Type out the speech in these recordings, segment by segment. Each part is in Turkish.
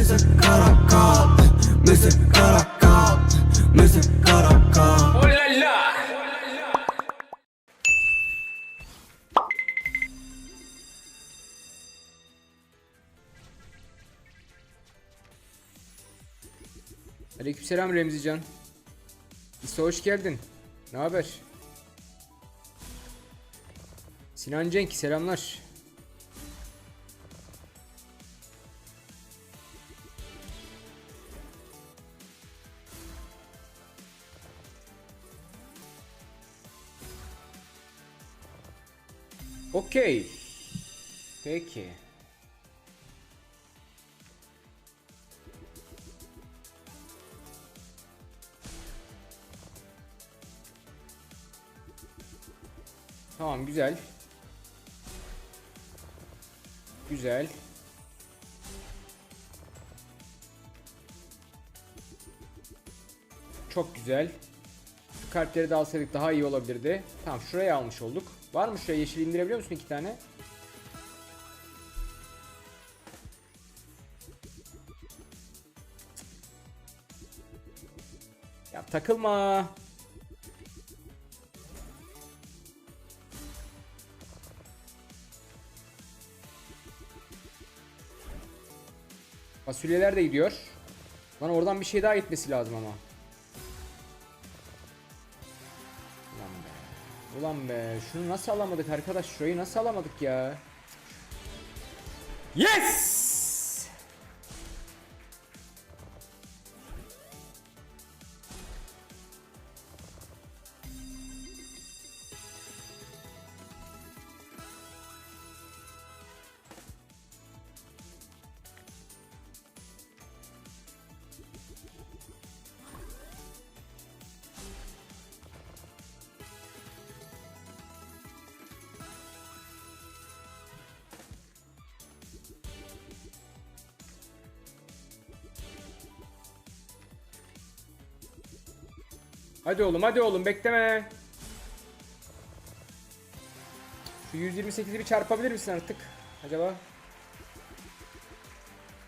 Mr. Caracol, Mr. Caracol, Mr. Caracol. Oh la la! Aleykümselam Remzican. İsa hoş geldin. Ne haber? Sinan Cenk selamlar. Okey. Peki. Tamam güzel. Güzel. Çok güzel. Şu kartları da alsaydık daha iyi olabilirdi. Tamam şuraya almış olduk. Var mı şuraya yeşil indirebiliyor musun iki tane? Ya takılma. Fasulyeler de gidiyor. Lan oradan bir şey daha gitmesi lazım ama. Ulan be. Şunu nasıl alamadık arkadaş? Şurayı nasıl alamadık ya? Yes! Hadi oğlum hadi oğlum bekleme. Şu 128'i bir çarpabilir misin artık? Acaba?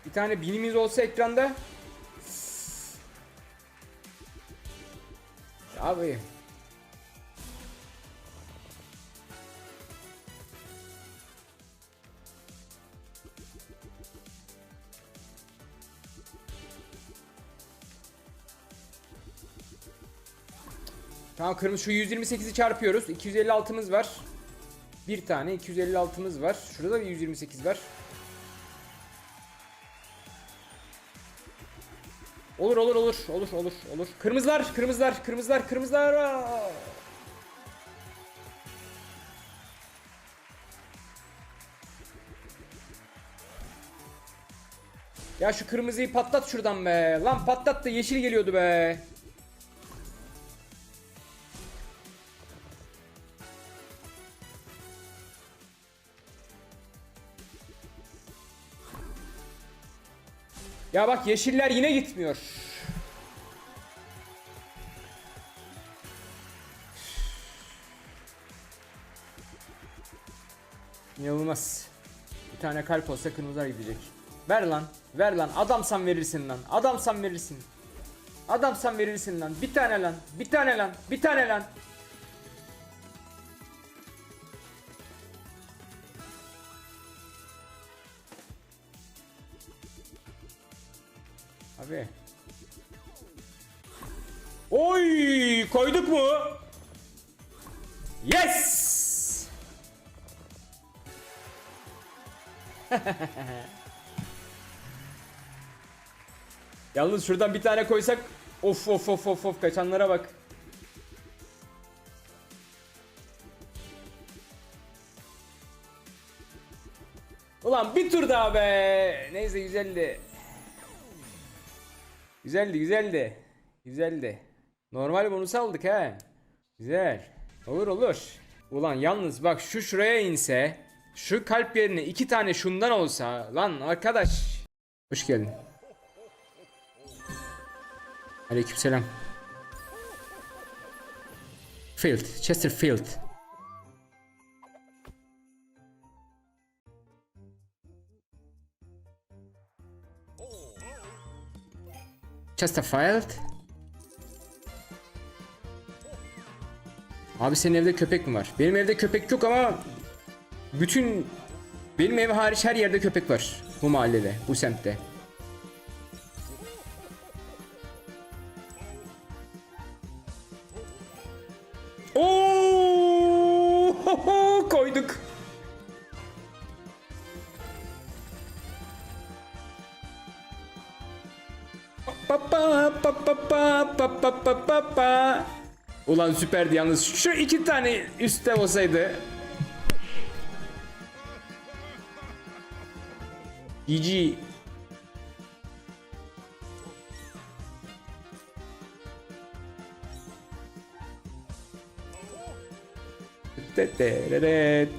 Bir tane binimiz olsa ekranda. Abi. Tamam kırmızı şu 128'i çarpıyoruz. 256'mız var. Bir tane 256'mız var. Şurada da bir 128 var. Olur olur olur olur olur olur. Kırmızılar kırmızılar kırmızılar kırmızılar. Ya şu kırmızıyı patlat şuradan be. Lan patlat da yeşil geliyordu be. Ya bak yeşiller yine gitmiyor. İnanılmaz. Bir tane kalp olsa kırmızılar gidecek. Ver lan. Ver lan. Adamsan verirsin lan. Adamsan verirsin. Adamsan verirsin lan. Bir tane lan. Bir tane lan. Bir tane lan. Abi. Oy, koyduk mu? Yes! Yalnız şuradan bir tane koysak of of of of of kaçanlara bak. Ulan bir tur daha be. Neyse güzeldi. Güzeldi güzeldi. Güzeldi. Normal bonus aldık ha. Güzel. Olur olur. Ulan yalnız bak şu şuraya inse. Şu kalp yerine iki tane şundan olsa. Lan arkadaş. Hoş geldin. Aleykümselam. Field. Chesterfield. Chesterfield. Abi senin evde köpek mi var? Benim evde köpek yok ama bütün benim ev hariç her yerde köpek var. Bu mahallede, bu semtte. Oo! Koyduk. pa pa pa pa pa pa pa pa. Ulan süperdi yalnız. Şu iki tane üstte olsaydı. GG. Evet.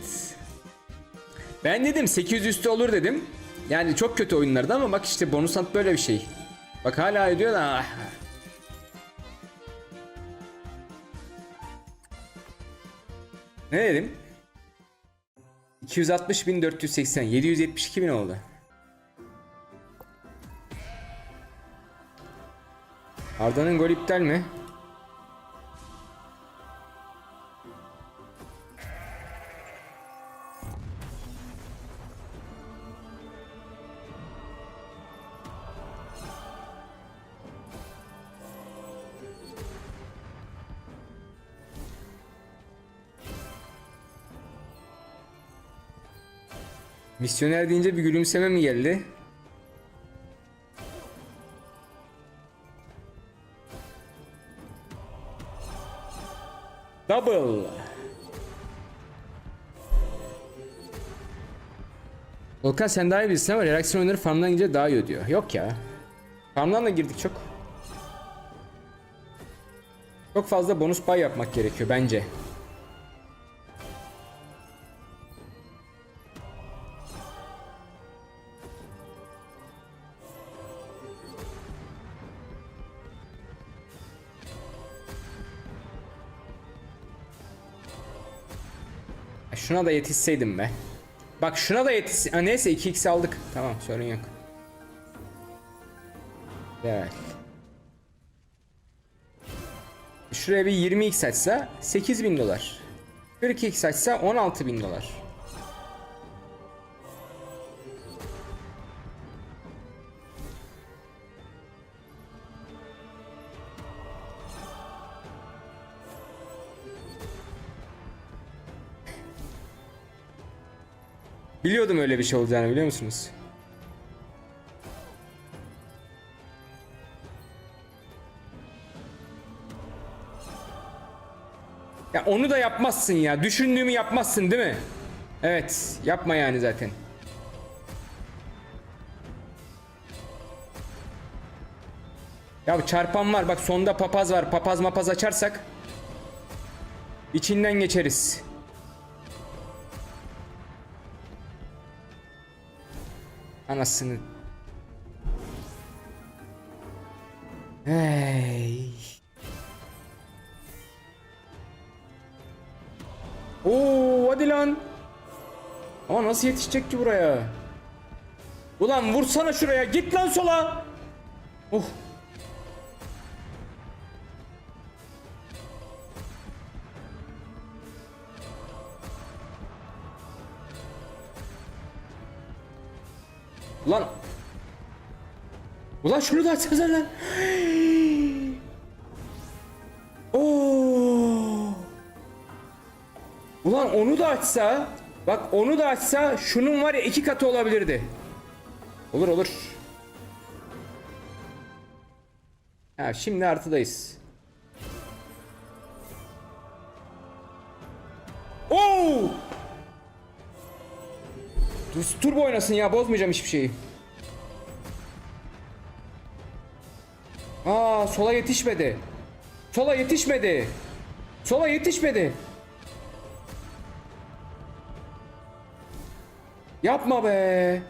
Ben dedim 800 üstü olur dedim. Yani çok kötü oyunlardı ama bak işte bonus hunt böyle bir şey. Bak hala ediyor da. Ne dedim? 260.480 772 bin oldu. Arda'nın gol iptal mi? Misyoner deyince bir gülümseme mi geldi? Double. Volkan sen daha iyi bilirsin ama reaksiyon oyunları farmdan gidince daha iyi ödüyor. Yok ya. Farmdan da girdik çok. Çok fazla bonus pay yapmak gerekiyor bence. Şuna da yetişseydim be. Bak şuna da yetiş... Ha, neyse 2x aldık. Tamam sorun yok. Evet. Şuraya bir 20x açsa 8000 dolar. 42x açsa 16000 dolar. Biliyordum öyle bir şey olacağını biliyor musunuz? Ya onu da yapmazsın ya. Düşündüğümü yapmazsın değil mi? Evet. Yapma yani zaten. Ya çarpan var. Bak sonda papaz var. Papaz mapaz açarsak içinden geçeriz. Anasını. Hey. Oo hadi lan. Ama nasıl yetişecek ki buraya? Ulan vursana şuraya. Git lan sola. Oh. Ulan şunu da açsana lan. Oo. Ulan onu da açsa Bak onu da açsa şunun var ya iki katı olabilirdi. Olur olur. Ha şimdi artıdayız. Oo! Dur, turbo oynasın ya bozmayacağım hiçbir şeyi. Aa sola yetişmedi. Sola yetişmedi. Sola yetişmedi. Yapma be.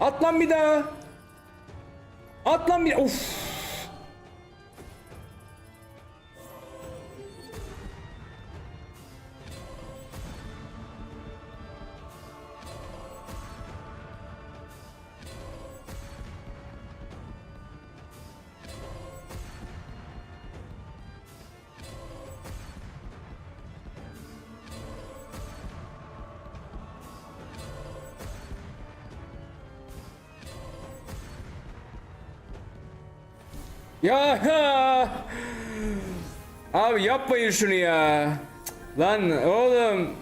At lan bir daha. At lan bir. Of. Ya Abi yapmayın şunu ya. Lan oğlum.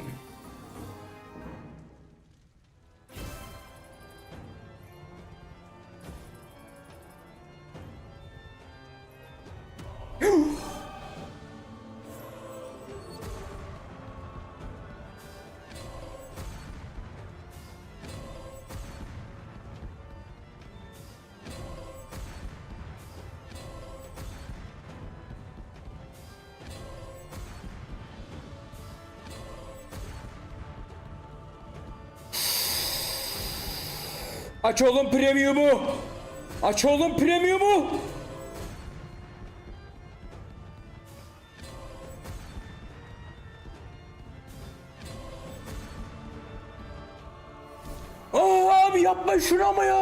Aç oğlum premiumu. Aç oğlum premiumu. Aa abi yapma şunu ama ya.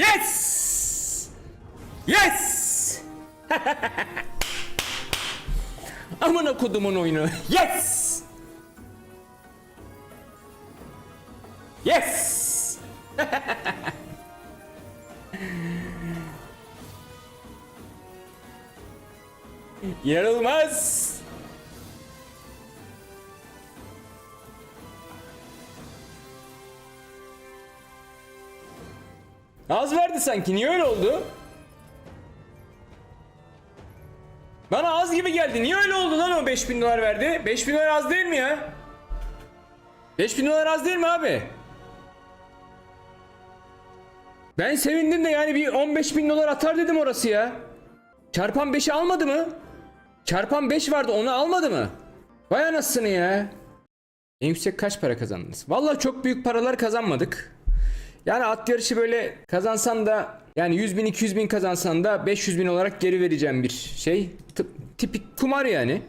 Yes! Yes! Amına kodumun oyunu. Yes! Verdi sanki. Niye öyle oldu? Bana az gibi geldi. Niye öyle oldu lan o 5000 dolar verdi? 5000 dolar az değil mi ya? 5000 dolar az değil mi abi? Ben sevindim de yani bir 15 bin dolar atar dedim orası ya. Çarpan 5'i almadı mı? Çarpan 5 vardı onu almadı mı? Vay anasını ya. En yüksek kaç para kazandınız? Vallahi çok büyük paralar kazanmadık. Yani at yarışı böyle kazansan da yani 100 bin 200 bin kazansan da 500 bin olarak geri vereceğim bir şey. Tip- tipik kumar yani.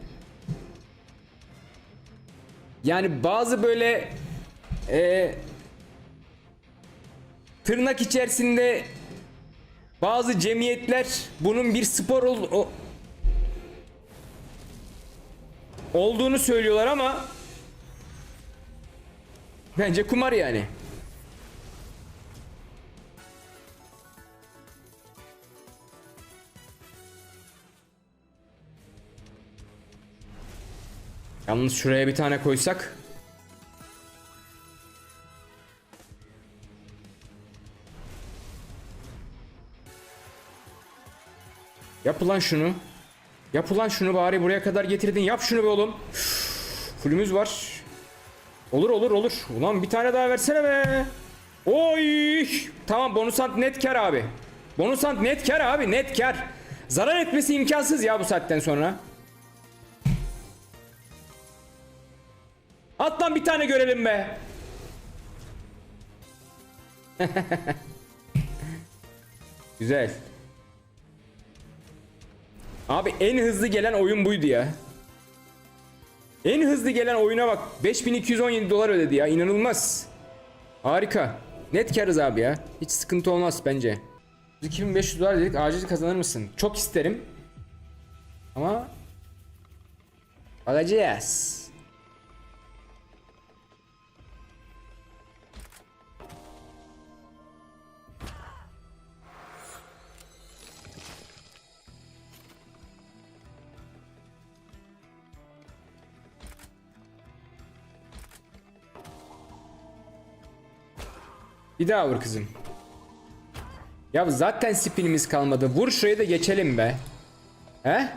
Yani bazı böyle e, tırnak içerisinde bazı cemiyetler bunun bir spor ol- o- olduğunu söylüyorlar ama bence kumar yani. Yalnız şuraya bir tane koysak. Yap ulan şunu. Yap ulan şunu bari buraya kadar getirdin. Yap şunu be oğlum. Fullümüz var. Olur olur olur. Ulan bir tane daha versene be. Oy! Tamam bonusant net kar abi. Bonusant net kar abi net kar. Zarar etmesi imkansız ya bu saatten sonra. At lan bir tane görelim be. Güzel. Abi en hızlı gelen oyun buydu ya. En hızlı gelen oyuna bak. 5217 dolar ödedi ya. İnanılmaz. Harika. Net karız abi ya. Hiç sıkıntı olmaz bence. 2500 dolar dedik. Acil kazanır mısın? Çok isterim. Ama alacağız. Bir daha vur kızım. Ya zaten spinimiz kalmadı. Vur şuraya da geçelim be. He?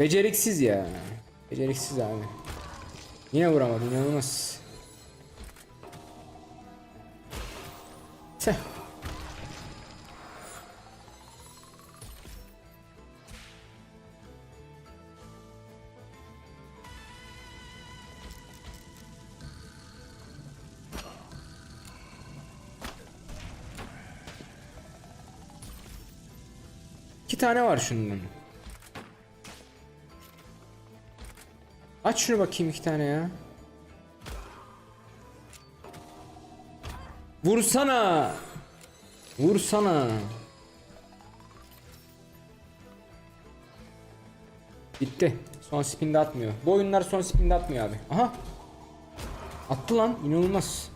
Beceriksiz ya. Beceriksiz abi. Yine vuramadım inanılmaz. Tüh. İki tane var şundan. Aç şunu bakayım iki tane ya. Vursana. Vursana. Bitti. Son spinde atmıyor. Bu oyunlar son spinde atmıyor abi. Aha. Attı lan. inanılmaz.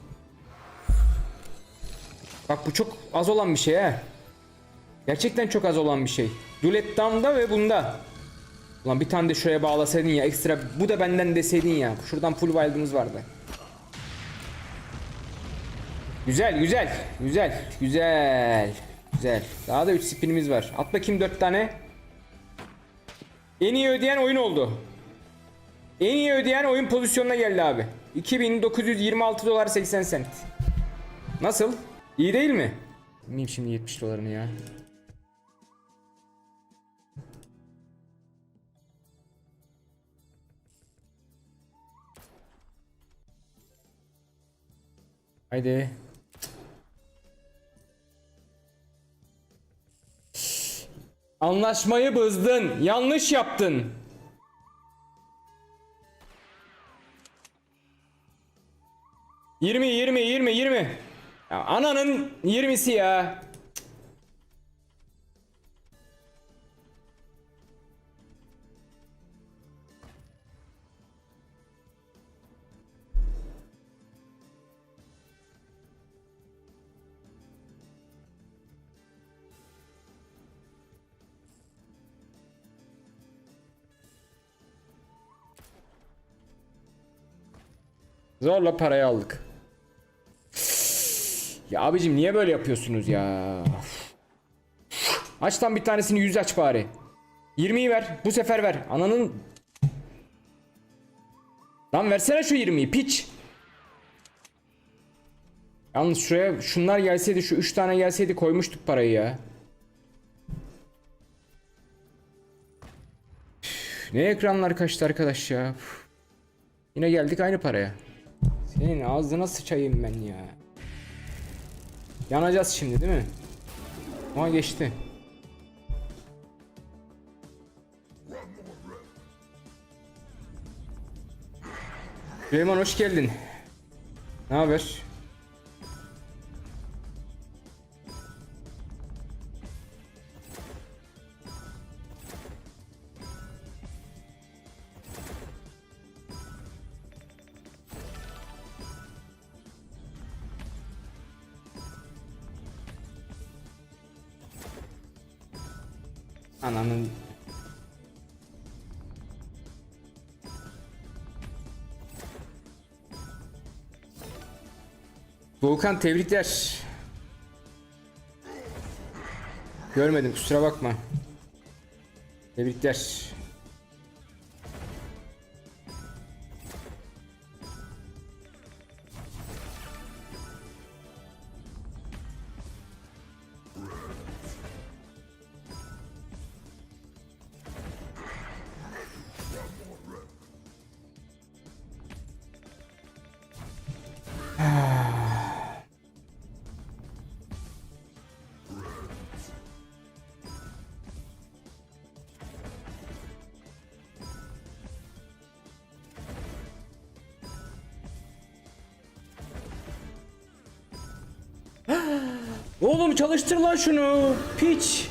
Bak bu çok az olan bir şey he. Gerçekten çok az olan bir şey. Dulet Down'da ve bunda. Ulan bir tane de şuraya bağlasaydın ya ekstra bu da benden deseydin ya. Şuradan full wild'ımız vardı. Güzel güzel güzel güzel güzel. Daha da 3 spinimiz var. At bakayım 4 tane. En iyi ödeyen oyun oldu. En iyi ödeyen oyun pozisyonuna geldi abi. 2926 dolar 80 sent. Nasıl? İyi değil mi? Miyim şimdi 70 dolarını ya. Haydi. Anlaşmayı bozdun. Yanlış yaptın. Yirmi, yirmi, yirmi, yirmi. Ananın yirmisi ya. Zorla parayı aldık. Ya abicim niye böyle yapıyorsunuz ya? Aç lan bir tanesini yüz aç bari. 20'yi ver. Bu sefer ver. Ananın... Lan versene şu 20'yi piç. Yalnız şuraya şunlar gelseydi şu 3 tane gelseydi koymuştuk parayı ya. Ne ekranlar kaçtı arkadaş ya. Yine geldik aynı paraya. Senin ağzına sıçayım ben ya. Yanacağız şimdi değil mi? Ama geçti. Süleyman hoş geldin. Ne haber? Ananın Volkan tebrikler. Görmedim kusura bakma. Tebrikler. Oğlum çalıştır lan şunu. Piç.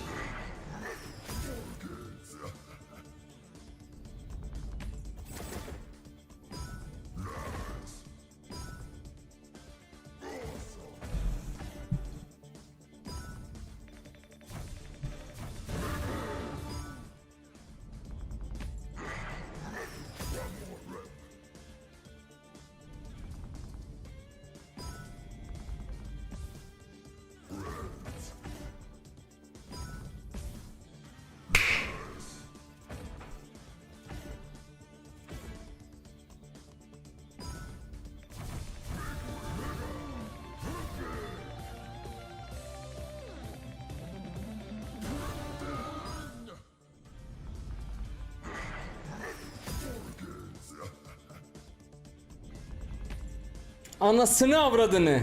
Anasını avradını.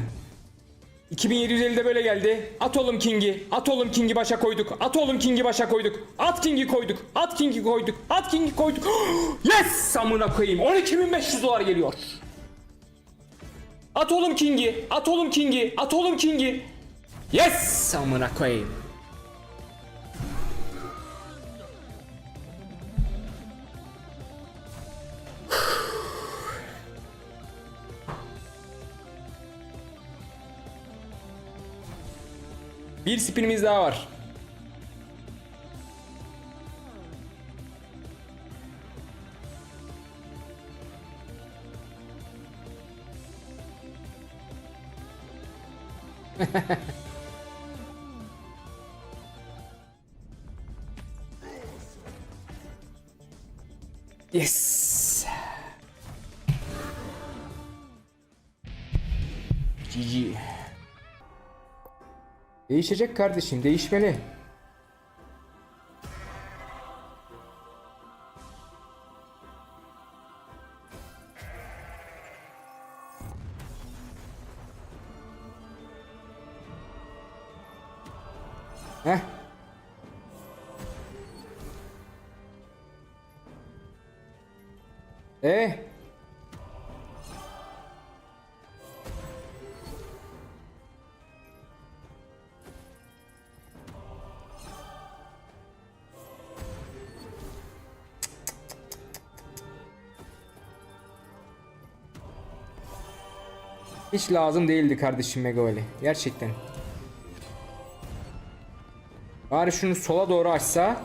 2750'de böyle geldi. At oğlum King'i. At oğlum King'i başa koyduk. At oğlum King'i başa koyduk. At King'i koyduk. At King'i koyduk. At King'i koyduk. yes! Amına koyayım. 12500 dolar geliyor. At oğlum King'i. At oğlum King'i. At oğlum King'i. Yes! Amına koyayım. Bir spinimiz daha var. yes. Değişecek kardeşim, değişmeli. Hiç lazım değildi kardeşim Megavali. Gerçekten. Bari şunu sola doğru açsa.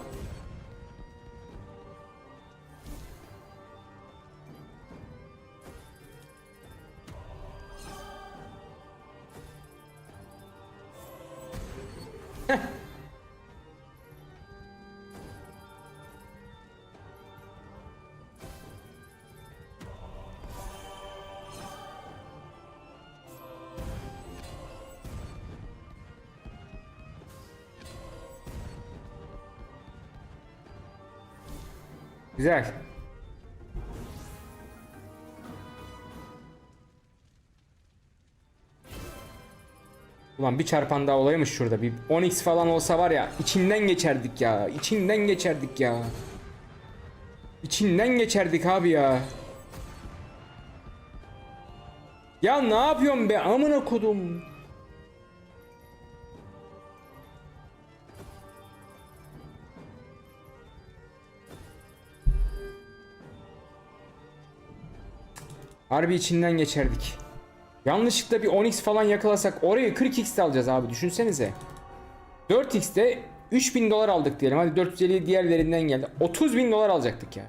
Güzel. Ulan bir çarpan daha olaymış şurada. Bir 10x falan olsa var ya içinden geçerdik ya. İçinden geçerdik ya. İçinden geçerdik abi ya. Ya ne yapıyorsun be amına kodum. Harbi içinden geçerdik. Yanlışlıkla bir 10x falan yakalasak orayı 40x'te alacağız abi düşünsenize. 4x'te 3000 dolar aldık diyelim. Hadi 450 diğerlerinden geldi. 30 bin dolar alacaktık ya.